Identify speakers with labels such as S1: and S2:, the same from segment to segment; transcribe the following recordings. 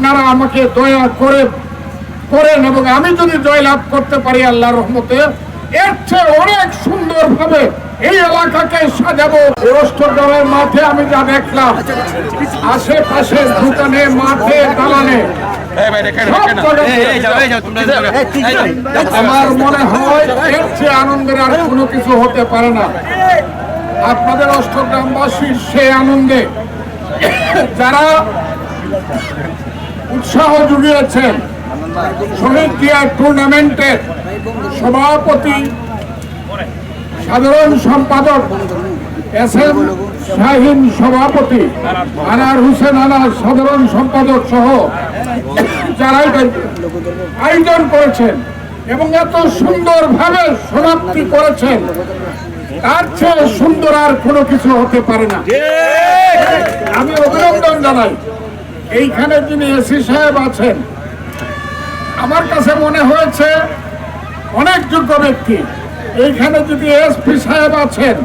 S1: আপনারা আমাকে দয়া করে করেন এবং আমি যদি জয়লাভ করতে পারি আল্লাহ রহমতে এর চেয়ে অনেক সুন্দরভাবে এই এলাকাকে সাজাবো। অষ্টগ্রামের মাঠে আমি যা দেখলাম আশেপাশে দোকানে মাঠে দালানে আমার মনে হয় এর চেয়ে আনন্দের আর কোনো কিছু হতে পারে না। আপনাদের অষ্টগ্রামবাসীর সে আনন্দে যারা উৎসাহ জুগিয়েছেন শহীদ ক্রিয়া টুর্নামেন্টের সভাপতি সাধারণ সম্পাদক এস এম শাহিন সভাপতি আনার হোসেন আনার সাধারণ সম্পাদক সহ যারা এটা আয়োজন করেছেন এবং এত সুন্দরভাবে সমাপ্তি করেছেন তার চেয়ে সুন্দর আর কোনো কিছু হতে পারে না। আমি অভিনন্দন জানাই। এইখানে যিনি এসি সাহেব আছেন আমার কাছে মনে হয়েছে অনেক যোগ্য ব্যক্তি। এইখানে যদি এসপি সাহেব আছেন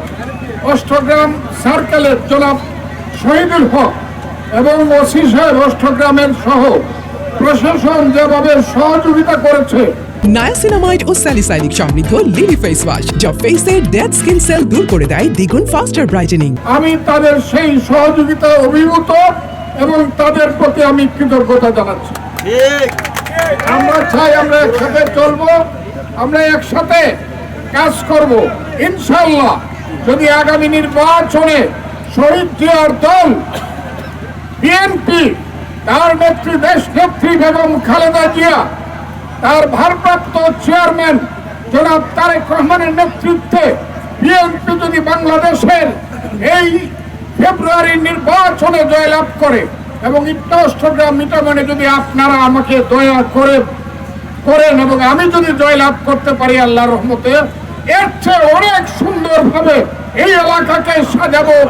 S1: অষ্টগ্রাম সার্কেলের জনাব শহীদুল হক এবং ওসি সাহেব অষ্টগ্রামের সহ প্রশাসন যেভাবে সহযোগিতা করেছে।
S2: নায়াসিনামাইড ও স্যালিসাইলিক সমৃদ্ধ লিলি ফেস ওয়াশ যা ফেসের ডেড স্কিন সেল দূর করে দেয় দ্বিগুণ ফাস্টার ব্রাইটেনিং
S1: আমি তাদের সেই সহযোগিতা অভিভূত এবং তাদের প্রতি আমি কৃতজ্ঞতা জানাচ্ছি। আমরা চাই আমরা একসাথে চলবো আমরা একসাথে কাজ করব। ইনশাল্লাহ যদি আগামী নির্বাচনে শহীদ জিয়ার দল বিএনপি তার নেত্রী দেশ নেত্রী বেগম খালেদা জিয়া তার ভারপ্রাপ্ত চেয়ারম্যান জনাব তারেক রহমানের নেতৃত্বে বিএনপি যদি বাংলাদেশের এই ফেব্রুয়ারি নির্বাচনে জয়লাভ করে এবং ইট্টাষ্টগ্রাম মিটামনে যদি আপনারা আমাকে দয়া করে করেন এবং আমি যদি জয়লাভ করতে পারি আল্লাহ রহমতে, এর চেয়ে অনেক সুন্দরভাবে এই এলাকাকে সাজাবো।